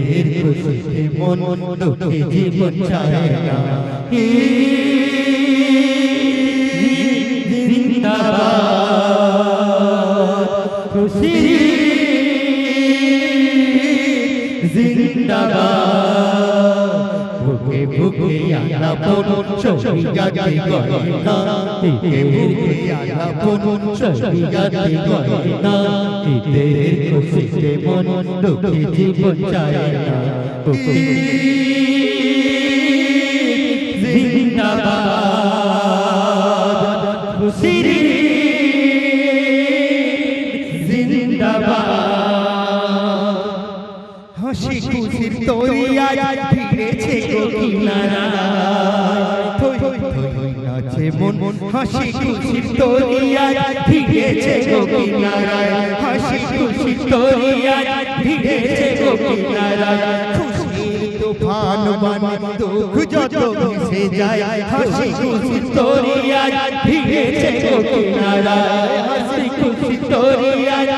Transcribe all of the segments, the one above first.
ঈদের খুশিতে মন দুঃখে জীবন চায় না জিন্দাবাদ বুকে বুকে আলা পন শহীদাতি গয়না বুকে বুকে আলা পন শহীদাতি গয়না ঈদের খুশিতে মন দুঃখে জীবন চায় না। জিন্দাবাদ হাসি খুশির তরিয়ায় থই থই নাচে মন হাসি খুশির তরিয়ায় ফিরেছে গো কিনারায় হাসি খুশির তরিয়ায় ফিরেছে গো কিনারায় তুফান বানে দুঃখ যত ভেসে যায় হাসি খুশির তরিয়ায় ফিরেছে গো কিনারায় হাসি খুশির তরিয়ায়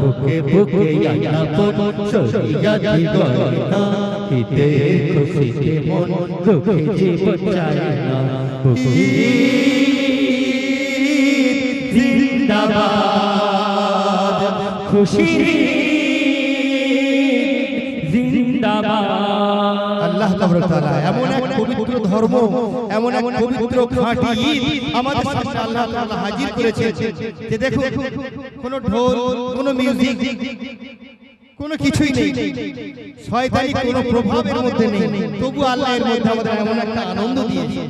বুকে বুকে হিতে খুশিতে মন দুঃখে জীবন চায় না জিন্দাবাদ। খুশি। আল্লাহ তাআলা এমন এক পবিত্র ধর্ম এমন এক পবিত্র খাঁটি ঈদ আমাদের সামনে আল্লাহ তাআলা হাজির করেছে যে দেখো কোনো ঢোল কোনো মিউজিক কোনো কিছুই নেই। শয়তানি কোনো প্রভাবের মধ্যে নেই। তবু আল্লাহ এর মধ্যে আমাদের এমন একটা আনন্দ দিয়েছে।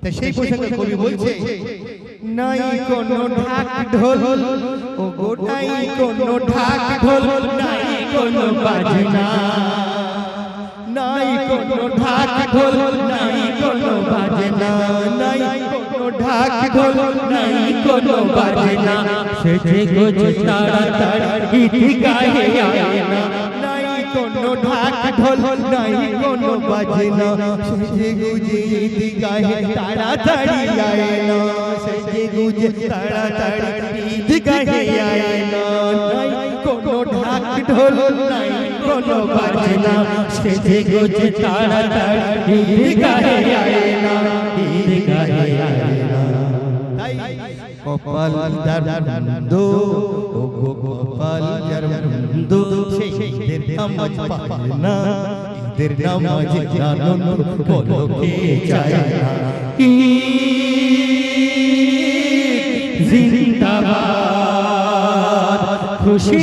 তাই সেই প্রসঙ্গে কবি বলছে নাই কোনো ঢাক ঢোল ও গোটাই কোনো ঢাক ঢোল নাই কোনো বাজনা। কোনো ঢাক ঢোল নাই, কোনো বাজনা নাই। কোনো ঢাক ঢোল নাই কোনো বাজনা সেজে গোজ তাড়াতাড়ি ঈদ গায়ে আয় না নাই কোনো ঢাক ঢোল নাই, কোনো বাজনা। সেজে গুজে ঈদ গায়ে তাড়াতাড়ি আয় না সেজে গুজে তাড়াতাড়ি ঈদ গায়ে আয় না নাই কোনো ঢাক ঢোল নাই কোনো বাজনা, সেজে গোজ তাড়াতাড়ি গায়ে আয় না গায়ে আয় না কপাল দরদো ও গো কপাল দরদো সেইদের নামাজ পায় না। ঈদের নামাজ আনন্দ বলো কে চায় না জিন্দাবাদ খুশি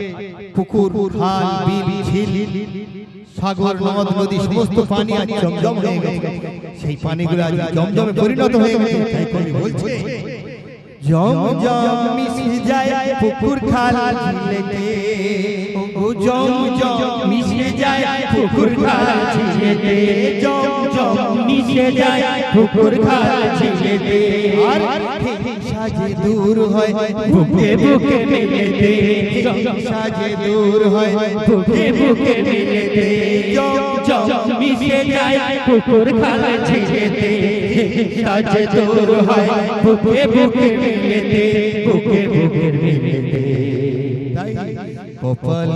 পুকুর খাল বিল, ঝিল, সাগর, নদ, নদী, সমস্ত পানি আজ জমজম হয়ে গেছে। সেই পানিগুলো আজ জমজমে পরিণত হয়ে গেছে, তাই কবি বলছে, জমজম মিশে যায় পুকুর খাল ঝিলেতে, ও জমজম মিশে যায় পুকুর খাল ঝিলেতে, জমজম মিশে যায় পুকুর খাল ঝিলেতে, আর সাজে দূর হয়, বুকে বুকে মিলেতে সাজে দূর হয়, বুকে বুকে মিলে দে মিশে যায় খালা খাল দে, সাজে দূর হয়, বুকে বুকে মিলেতে বুকে বুকে মিলেতে কপাল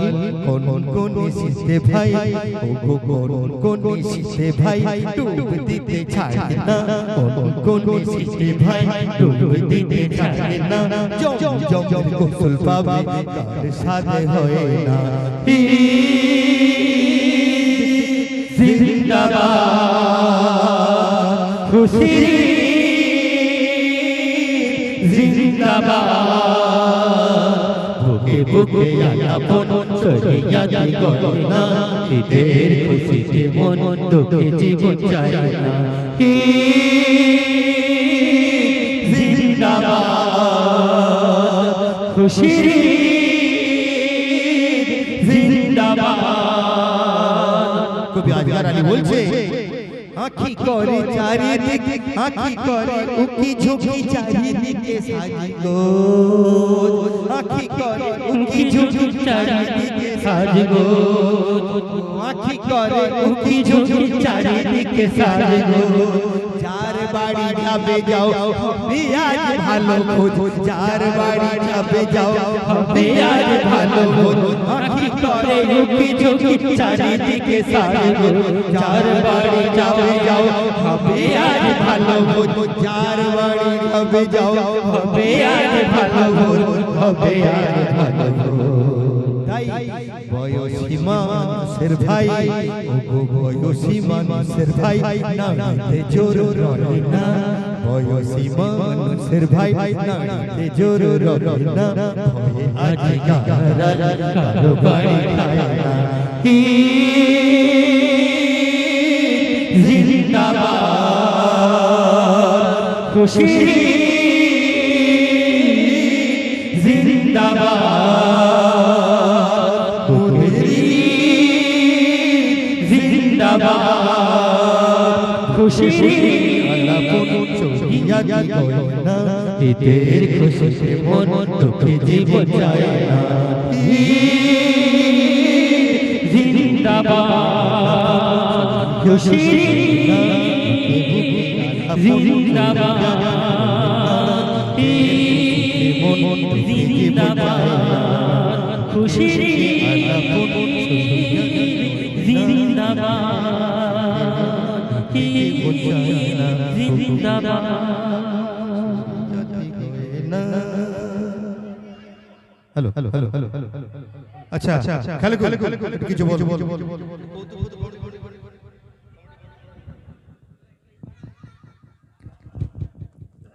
কোন কোন নিশিতে ভাই? ও গো কোন কোন নিশিতে ভাই? ডুব দিতে ছাড়ে না। কোন কোন নিশিতে ভাই? ডুব দিতে ছাড়ে না। জম জম জম গোসল পাবে, তার সাথে হয় না। জিন্দাবাদ। খুশি জিন্দাবাদ। বুকে বুকে আপন সরিয়াতে গয়না ঈদের খুশিতে মন দুঃখে জীবন চায় না জিন্দাবাদ খুশি জিন্দাবাদ কবি আজগার আলী বলছে আঁখি করে চারিদিকে আঁখি করে উকি ঝুঁকি চারিদিকে সাজিগো আঁখি করে উকি ঝুঁকি চারিদিকে সাজিগো আঁখি করে উকি ঝুঁকি চারিদিকে সাজিগো যার বাড়ি যাবে যাও হবে আজ ভালো খোঁজ যার বাড়ি যাবে যাও হবে আজ ভালো খোঁজ আঁখি করে উকি ঝুঁকি চারিদিকে সাজিগো যার বাড়ি যাবে যাও হবে আজ ভালো খোঁজ যার বাড়ি যাবে যাও হবে আজ ভালো খোঁজ হবে আজ ভালো তাই বয়সী মানুষের ভাই ও গো বয়সী মানুষের ভাই নাড়িতে জোর রয় না। বয়সী মানুষের ভাই নাড়িতে জোর রয় না। ভয়ে আজ কারও বাড়ি খায় না। হি জিন্দাবাদ। খুশি জিন্দাবাদ। খুশি জিন্দাবাদ। খুশি আল্লাহ কোন চোহিয়া গয় না ঈদের খুশিতে মন দুঃখে জীবন যায় না। জিন্দাবাদ। জিন্দাবাদ খুশি জিন্দাবাদ জিন্দাবাদ হ্যালো হ্যালো হ্যালো আচ্ছা খেলো খেলো কিছু বল